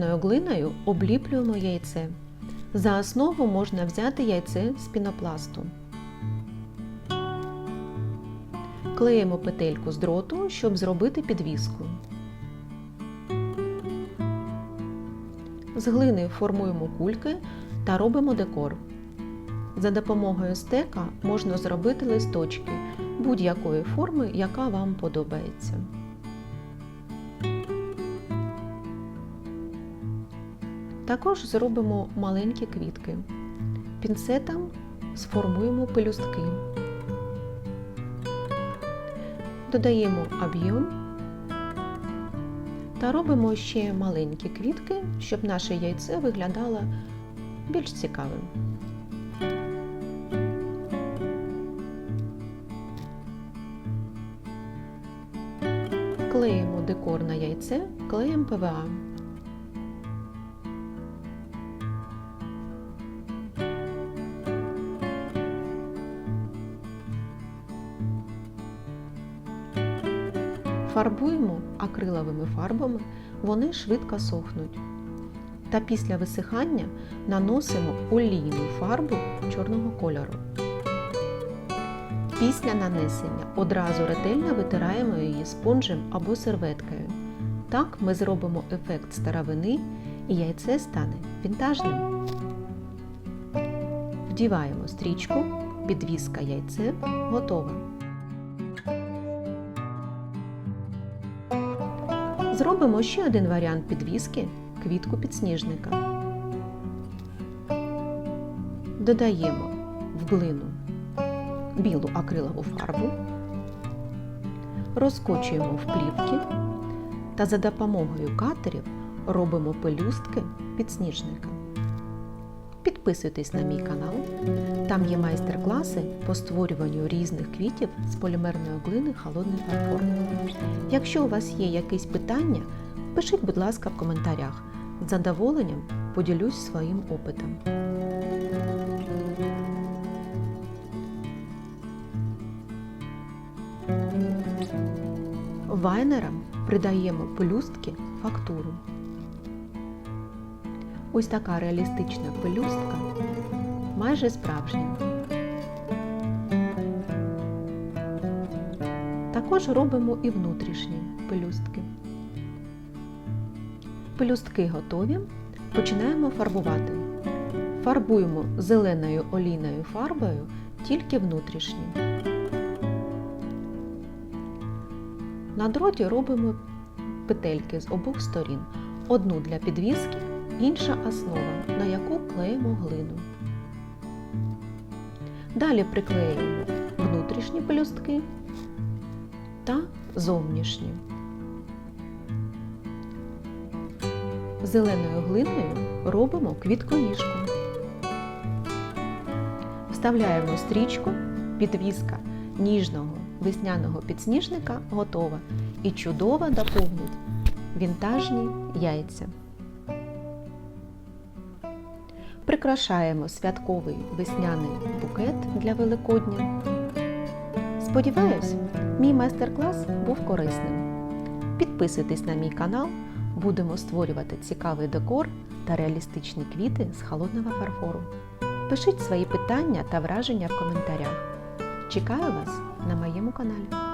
Глиною обліплюємо яйце. За основу можна взяти яйце з пінопласту. Клеїмо петельку з дроту, щоб зробити підвіску. З глини формуємо кульки та робимо декор. За допомогою стека можна зробити листочки будь-якої форми, яка вам подобається. Також зробимо маленькі квітки. Пінцетом сформуємо пелюстки. Додаємо об'єм та робимо ще маленькі квітки, щоб наше яйце виглядало більш цікавим. Клеїмо декор на яйце клеєм ПВА. Фарбуємо акриловими фарбами, вони швидко сохнуть. Та після висихання наносимо олійну фарбу чорного кольору. Після нанесення одразу ретельно витираємо її спонжем або серветкою. Так ми зробимо ефект старовини і яйце стане вінтажним. Вдіваємо стрічку, підвіска яйце готова. Зробимо ще один варіант підвіски квітку підсніжника. Додаємо в глину білу акрилову фарбу, розкочуємо в плівки та за допомогою катерів робимо пелюстки підсніжника. Підписуйтесь на мій канал, там є майстер-класи по створюванню різних квітів з полімерної глини холодний фарфор. Якщо у вас є якісь питання, пишіть, будь ласка, в коментарях. З задоволенням поділюсь своїм опитом. Вайнерам придаємо пелюстки фактуру. Ось така реалістична пелюстка, майже справжня. Також робимо і внутрішні пелюстки. Пелюстки готові. Починаємо фарбувати. Фарбуємо зеленою олійною фарбою тільки внутрішні. На дроті робимо петельки з обох сторін. Одну для підвіски, інша основа, на яку клеїмо глину. Далі приклеюємо внутрішні пелюстки та зовнішні. Зеленою глиною робимо квітковішку. Вставляємо стрічку, підвіска ніжного весняного підсніжника готова і чудово доповнить вінтажні яйця. Прикрашаємо святковий весняний букет для Великодня. Сподіваюсь, мій майстер-клас був корисним. Підписуйтесь на мій канал, будемо створювати цікавий декор та реалістичні квіти з холодного фарфору. Пишіть свої питання та враження в коментарях. Чекаю вас на моєму каналі.